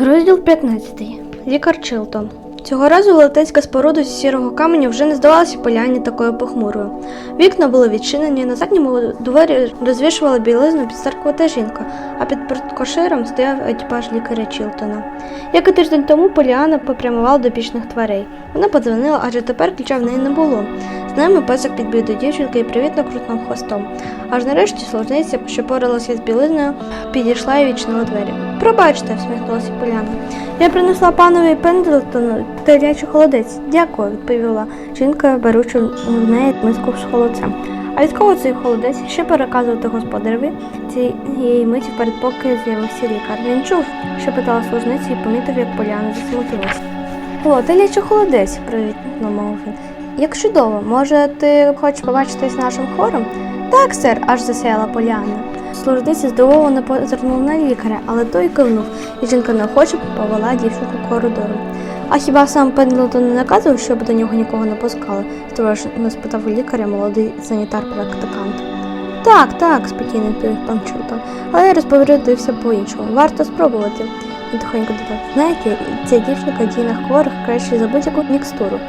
Розділ 15. Лікар Чилтон. Цього разу велетенська споруда зі сірого каменя вже не здавалася поляні такою похмурою. Вікна були відчинені, на задньому двері розвішувала білизну підстаркувата жінка, а під порткошером стояв екіпаж лікаря Чилтона. Як і тиждень тому Поліана попрямувала до пічних дверей. Вона подзвонила, адже тепер ключа в неї не було. З ними песик підбіг до дівчинки і привітно крутнув хвостом. Аж нарешті служниця, що поралася з білизною, підійшла і відчинила двері. Пробачте, всміхнулася Поляна. Я принесла панові Пендлтону телячий холодець. Дякую, відповіла жінка, беручи в неї миску з холодцем. А від кого цей холодець ще переказувати господареві цієї миті перед поки з'явився лікар. Він чув, що питала служниця і помітив, як Поляна засмутилася. О, телячий холодець, привітно мовив він. Як чудово, може, ти хочеш побачитись нашим хором? Так, сер, аж засяяла Поляна. Служниця здивовано позирнув на лікаря, але той кивнув, і жінка неохоче повела дівчинку коридором. А хіба сам Пендлтон не наказував, щоб до нього нікого не пускали? Стривожено спитав у лікаря молодий санітар-практикант. Так, так, спокійно відповів пан Чултон, але я розповідався по-іншому. Варто спробувати. Він тихонько додав. Знаєте, ця дівчинка діє на хворих краще за будь-яку мікстуру.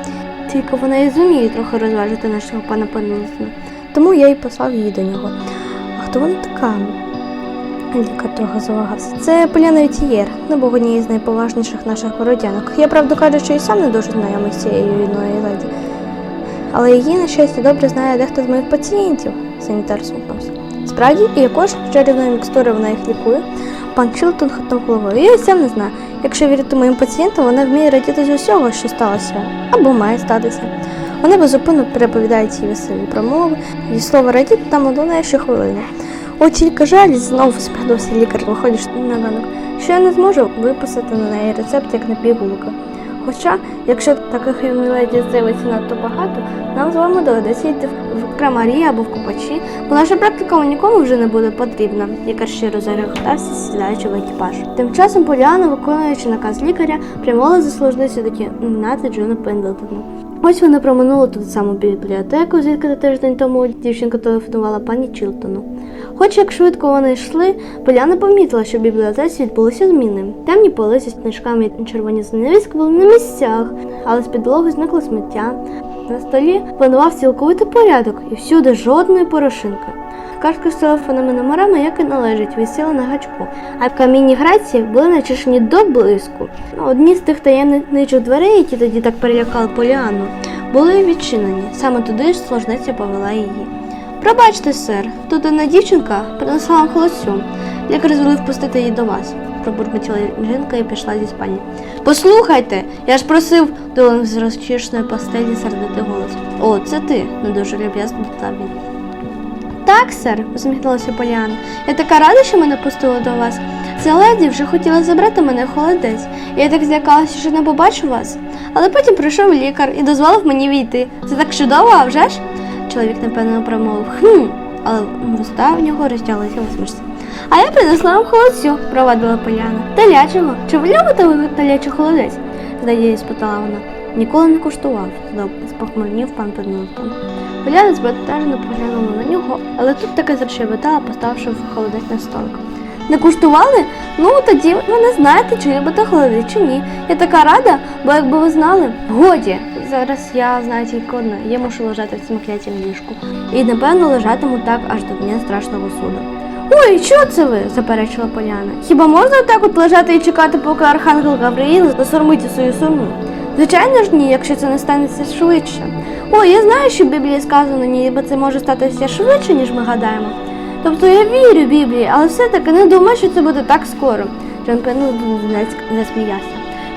Тільки вона і зуміє трохи розважити нашого пана Пендлтона. Тому я й послав її до нього. Хто така? Лікар завагався. Це Поляна Вітієр, небо однієї з найповажніших наших городянок. Я правду кажучи, і сам не дуже знайомий з цією юною леді. Але її, на щастя, добре знає дехто з моїх пацієнтів, санітар смутнувся. Справді, і якож чарівної мікстури вона їх лікує. Пан Чилтон хитнув головою. Я сам не знаю. Якщо вірити моїм пацієнтам, вона вміє радіти з усього, що сталося, або має статися. Вони безупинно переповідають ці веселі промови, і слово радіти там лунає щохвилини. От тільки жаль, знову сміхнувся лікар, виходиш на ранок, що я не зможу виписати на неї рецепт як на пігулка. Хоча, якщо таких леді з'явиться надто багато, нам з вами доведеться йти в крамарі або в купачі, бо наша практика нікому вже не буде потрібна, лікар щиро зареготався, сідаючи в екіпаж. Тим часом Поліана, виконуючи наказ лікаря, прямувала за служницю до кімнати Джона Пендлтона. Ось вона проминула ту саму бібліотеку, звідки тиждень тому дівчинка телефонувала пані Чілтону. Хоч як швидко вони йшли, Поляна помітила, що в бібліотеці відбулися зміни. Темні полиці з книжками і червоні занавіски були на місцях, але з підлоги зникло сміття. На столі панував цілковитий порядок і всюди жодної порошинки. Картки з телефонними номерами, як і належить, висіли на гачку, а камінні грації були начищені до блиску. Одні з тих таємничих дверей, які тоді так перелякали Поліану, були відчинені. Саме туди ж сложниця повела її. Пробачте, сер, тут одна дівчинка принесла вам холодцю. Лікар звелив пустити її до вас, пробурмотіла жінка і пішла зі спальні. Послухайте, я ж просив, долинув з розчішної постелі сердитий голос. О, це ти, не дуже люб'язно додав він. Так, сер, усміхнулася Поліана. Я така рада, що мене пустили до вас. Ця леді вже хотіла забрати мене в холодець. Я так злякалася, що не побачу вас. Але потім прийшов лікар і дозволив мені війти. Це так чудово, а вже ж? Чоловік напевно промовив хм, але вуста в нього розтяглися усмішці. А я принесла вам холодцю, провадила Поляна. Телячого. Чи ви любите ви телячий холодець? Здається, спитала вона. Ніколи не куштував, спохмурнів пан Пендлтон. Поляна збентежено поглянула на нього, але тут таки зарщебетала, поставивши холодець на столик. Не куштували? Ну тоді ви не знаєте, чи любите холодець чи ні. Я така рада, бо якби ви знали. Годі, зараз я знаю тільки одне, я мушу лежати в цьому клятім ліжку. І напевно лежатиму так аж до дня страшного суду. Ой, що це ви? заперечила Поляна. Хіба можна так от лежати і чекати, поки архангел Гавриїл засормить свою суму? Звичайно ж ні, якщо це не станеться швидше. Ой, я знаю, що в Біблії сказано, ніби це може статися швидше, ніж ми гадаємо. Тобто я вірю Біблії, але все-таки не думаю, що це буде так скоро. Пендлтон засміявся.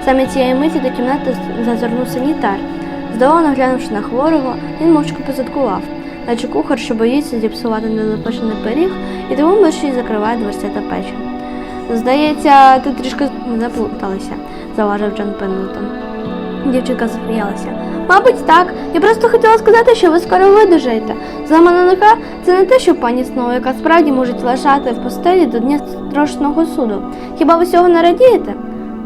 Саме цієї миті до кімнати зазирнув санітар. Здивовано глянувши на хворого, він мовчки позадкував, наче кухар, що боїться зіпсувати недопечений пиріг, і тому мерщій закриває дверця та печі. Здається, ти трішки заплуталася, заважив Джон Пендлтон. Дівчинка засміялася. Мабуть, так. Я просто хотіла сказати, що ви скоро видужаєте. Зламана нога це не те, що пані Сноу, яка справді може лежати в постелі до дня страшного суду. Хіба ви цього не радієте?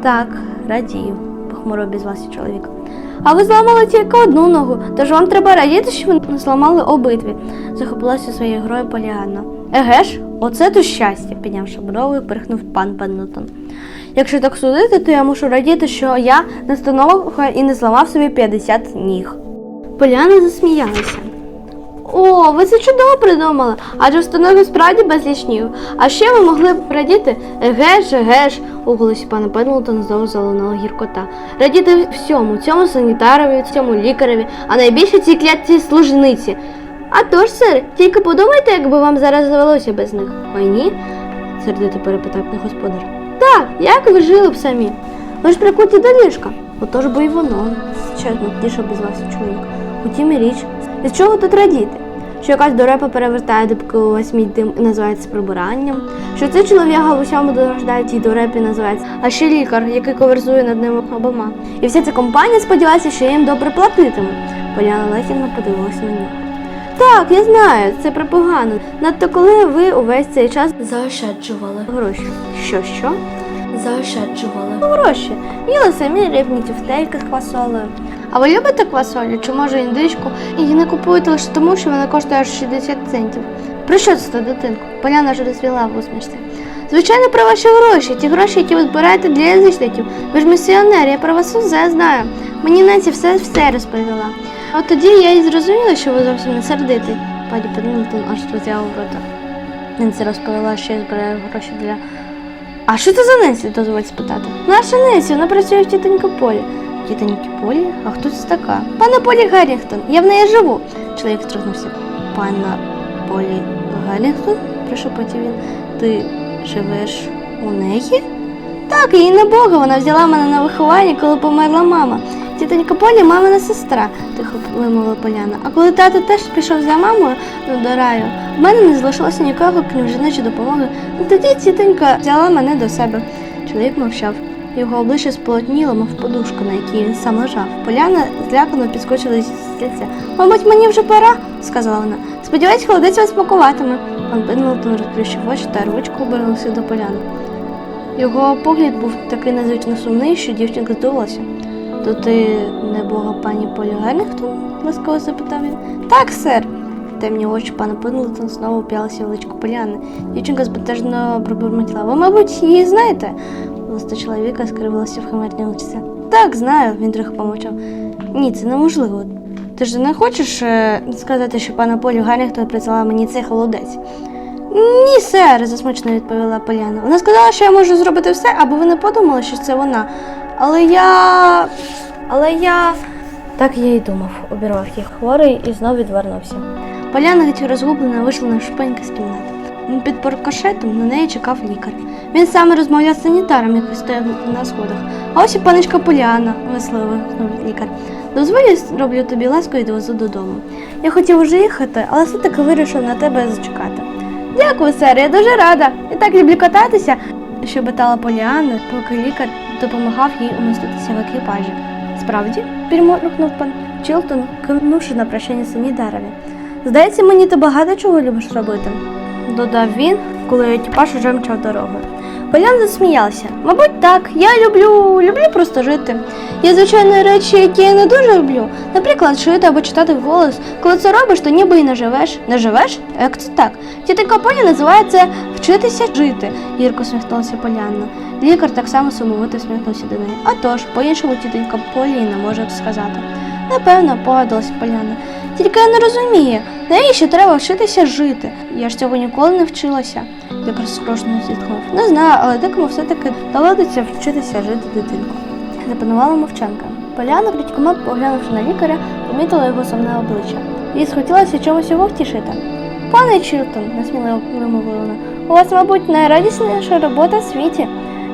Так, радію, похмуро обізвався чоловік. А ви зламали тільки одну ногу, тож вам треба радіти, що ви не зламали обидві, захопилася своєю грою Поліанна. Еге ж, оце то щастя, піднявши брови, перехнув пан Пеннотон. Якщо так судити, то я мушу радіти, що я не становка і не зламав собі 50 ніг. Поляна засміялася. О, ви це чудово придумали, адже в справді безліч ніг. А ще ви могли б радіти еге ж, у голосі пана Пендлтона знову залунала гіркота. Радіти всьому, цьому санітарові, цьому лікареві, а найбільше цій клятці служниці. А тож, сир, тільки подумайте, якби вам зараз завелося без них. Ой ні? сердито перепитав господар. Так, як ви жили б самі? Ви ж прикуті до ліжка. Отож бо й воно, чесно, тіше обізвався чоловік. Утім і річ, від чого тут радіти? Що якась дурепа перевертає дибки у весь мій дим і називається прибиранням, що цей чолов'яга в усьому дорождає тій дурепі називається, а ще лікар, який коверзує над ними обома. І вся ця компанія сподівається, що їм добре платитиму. Поляна Лехівна подивилася на нього. Так, я знаю, це припогано. Надто коли ви увесь цей час Заощаджували. гроші. Що що? Заощаджували. Гроші. Їли самі рибні тюфтельки з квасолею. А ви любите квасолю чи може індичку і її не купуєте лише тому, що вона коштує аж 60 центів? Про що це дитинку? Поляна вже розсвіла в усмішці. Звичайно, про ваші гроші, ті гроші, які ви збираєте для язичників. Ви ж місіонер, я про вас усе знаю. Мені Ненсі все все розповіла. А тоді я і зрозуміла, що ви зовсім не сердитий. Пані Пендлтон аж роззяв рота. Ненсі розповіла, що я збираю гроші для. А що це за Ненсі, дозволь спитати? Наша Ненсі, вона працює в тітоньки Полі. Тітоньки Полі? А хто це така? Пана Полі Гаррінгтон, я в неї живу. Чоловік строгнувся. Пана Полі Гаррінгтон? прошепотів він. Ти живеш у неї? Так, її не Бога, вона взяла мене на виховання, коли померла мама. Тітонька Поля мамина сестра, тихо вимовила Поляна. А коли тато теж пішов за мамою ну, до раю, в мене не залишилося нікого, крім жіночої допомоги. І тоді тітонька взяла мене до себе. Чоловік мовчав. Його обличчя сполотніло, мов подушка, на якій він сам лежав. Поляна злякано підскочила зі стільця. Мабуть, мені вже пора, сказала вона. Сподіваюсь, холодець вас смакуватиме. Пан Пендлтон розплющив очі та рвучко обернувся до поляни. Його погляд був такий незвично сумний, що дівчинка здивилася. То ти не бога пані Полі Гаррінгтон? ласкаво запитав він. Так, сер. Темні очі пана Пендлтон знову вп'ялися в личку поляни. Дівчинка збентежно пробурмотіла. Ви, мабуть, її знаєте? Листа чоловіка скривилася в химерній лиці. Так, знаю, він трохи помовчав. Ні, це неможливо. Ти ж не хочеш е, сказати, що пана Полі Гаррінгтон прислала мені цей холодець? Ні, сер, засмучено відповіла Поляна. Вона сказала, що я можу зробити все, аби ви не подумали, що це вона. Але я. Але я. Так я й думав, обірвав їх хворий і знов відвернувся. Поляна геть розгублена вийшла на шпеньки з кімнати. Під паркошетом на неї чекав лікар. Він саме розмовляв з санітаром, який стояв на сходах. А ось і паничка Поляна, весело вигукнув лікар. Дозволі зроблю тобі ласку і довезу додому. Я хотів уже їхати, але все-таки вирішив на тебе зачекати. Дякую, сер, я дуже рада. Я так люблю кататися, щебетала Поліана, поки лікар допомагав їй уміститися в екіпажі. Справді, пірморкнув пан Чілтон, кивнувши на прощання санітарові. Здається, мені ти багато чого любиш робити, додав він, коли екіпаж уже мчав дорогою. Полян засміявся. Мабуть, так. Я люблю, люблю просто жити. Є звичайно речі, які я не дуже люблю. Наприклад, шити або читати вголос. Коли це робиш, то ніби і не живеш. Не живеш? Як це так? Тітенька Поля називає це вчитися жити, гірко сміхнулася Полянна. Лікар так само сумовито сміхнувся до неї. А по-іншому тітенька Полі не може сказати. Напевно, погодилася Поляна. Тільки я не розумію, навіщо треба вчитися жити? Я ж цього ніколи не вчилася. Лікар скрошно зітхнув. Не знаю, але декому все-таки доводиться вчитися жити дитинку. Запанувала мовчанка. Поляна, крадькома, поглянувши на лікаря, помітила його сумне обличчя. Їй схотілося чомусь його втішити. Пане Чілтон, насміливо вимовила вона, у вас, мабуть, найрадісніша робота в світі.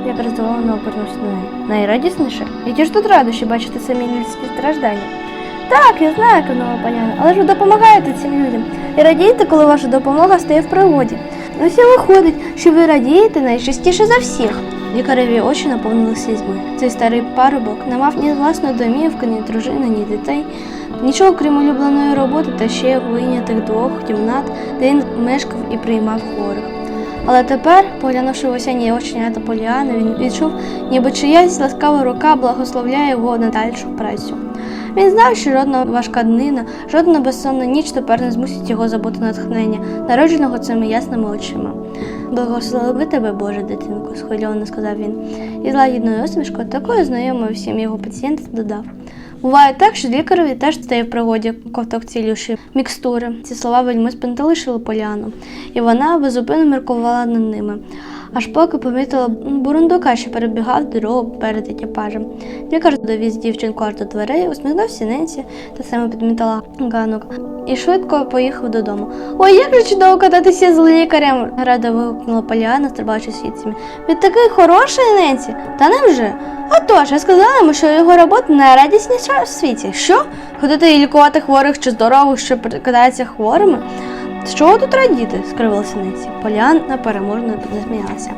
Лікар здивовано обернувся до неї. Найрадісніше? Які ж тут радощі бачити самі людські страждання? Так, я знаю, кивнула Поляна, але ж ви допомагаєте цим людям. І радієте, коли ваша допомога стає в пригоді. Ось і виходить, що ви радієте найчастіше за всіх. Лікареві очі наповнилися слізьми. Цей старий парубок не мав ні власної домівки, ні дружини, ні дітей, нічого крім улюбленої роботи та ще вийнятих двох кімнат, де він мешкав і приймав хворих. Але тепер, поглянувши в осінні оченята Поліани, він відчув, ніби чиясь ласкава рука благословляє його на дальшу працю. Він знав, що жодна важка днина, жодна безсонна ніч тепер не змусить його забути натхнення, народженого цими ясними очима. Благослови тебе, Боже, дитинку, схвильовано сказав він. І з лагідною усмішкою, такою знайомою всім його пацієнтам, додав. Буває так, що лікареві теж стає в пригоді ковток цілющої мікстури. Ці слова вельми спантелишили Поляну, і вона безупинно міркувала над ними. Аж поки помітила бурундука, що перебігав дорогу перед екіпажем. Лікар довіз дівчинку аж до дверей, усміхнувся Ненсі та саме підмітала ганок і швидко поїхав додому. Ой, як же чудово кататися з лікарем! рада вигукнула Поляна, стрибаючи світцями. Від такий хороший Ненсі. Та невже? А тож, я сказала йому, що його робота найрадісніша в світі. Що? Ходити і лікувати хворих чи здорових, що кидається хворими? З чого тут радіти? скривилася Ненсі. Поляна переможно засміялася.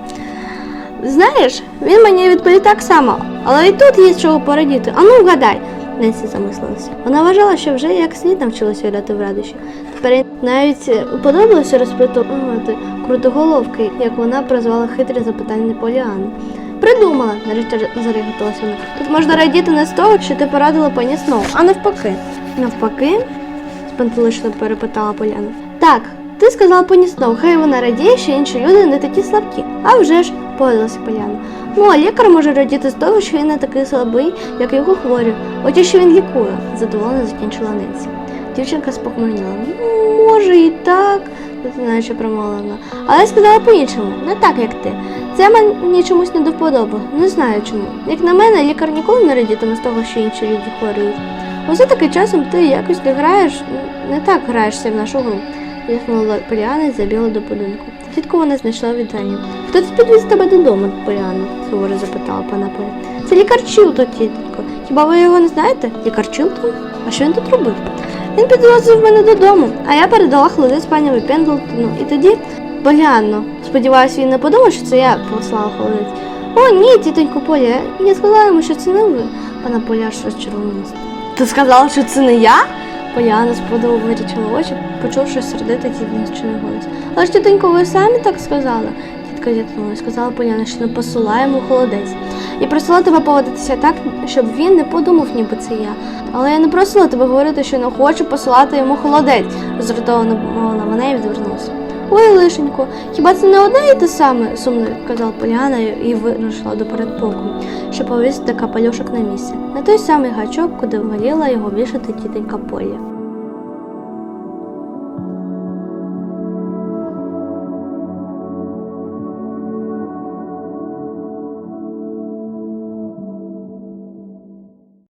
Знаєш, він мені відповів так само, але і тут є чого порадіти. Ану, вгадай. Ненсі замислилася. Вона вважала, що вже як слід навчилася грати в радощі. Тепер навіть е, подобалося розпитувати крутоголовки, як вона прозвала хитрі запитання Поліани. Придумала, нарешті зареготалася вона. Тут можна радіти не з того, що ти порадила пані Сноу, а навпаки. Навпаки? спантелично перепитала Поляна. Так, ти сказала пані Сноу, хай вона радіє, що інші люди не такі слабкі. А вже ж, погодилася Поляна. Ну, а лікар може радіти з того, що він не такий слабий, як його хворі. От і що він лікує, задоволено закінчила Ненсі. Дівчинка спохмурніла. «Ну, Може і так, промовила вона. Але я сказала по-іншому, не так, як ти. Це мені чомусь не до вподоби. Не знаю чому. Як на мене, лікар ніколи не радітиме з того, що інші люди хворіють. Усе таки часом ти якось не граєш, не так граєшся в нашу гру. Яснула Поліана і забігла до будинку. Тітку вона знайшла віддання. Хто це підвіз тебе додому, Поліана? суворо запитала пана Поля. Це лікар Чілтон, тітко. Хіба ви його не знаєте? Лікар Чілтон? А що він тут робив? Він підвозив мене додому, а я передала холодець пані Пендлтону. І тоді, Поліанно, сподіваюся, він не подумав, що це я послала холодець. О, ні, тітонько Поля, я сказала йому, що це не ви. Пана Поля аж розчервонилася. Ти сказала, що це не я? Поляна з подиву вирічила очі, почувши сердитий дідничний голос. Але ж тітонько, ви самі так сказали. Тітка зітхнула сказала Поляна, що не посилає йому холодець. І просила тебе поводитися так, щоб він не подумав, ніби це я. Але я не просила тебе говорити, що не хочу посилати йому холодець, роздратовано мовила мене і відвернулася. Ой, лишенько, хіба це не одне і те саме? сумно казала Поляна і вирушила до передпоку, щоб повісити капелюшок на місце. На той самий гачок, куди воліла його вішати тітенька Поля.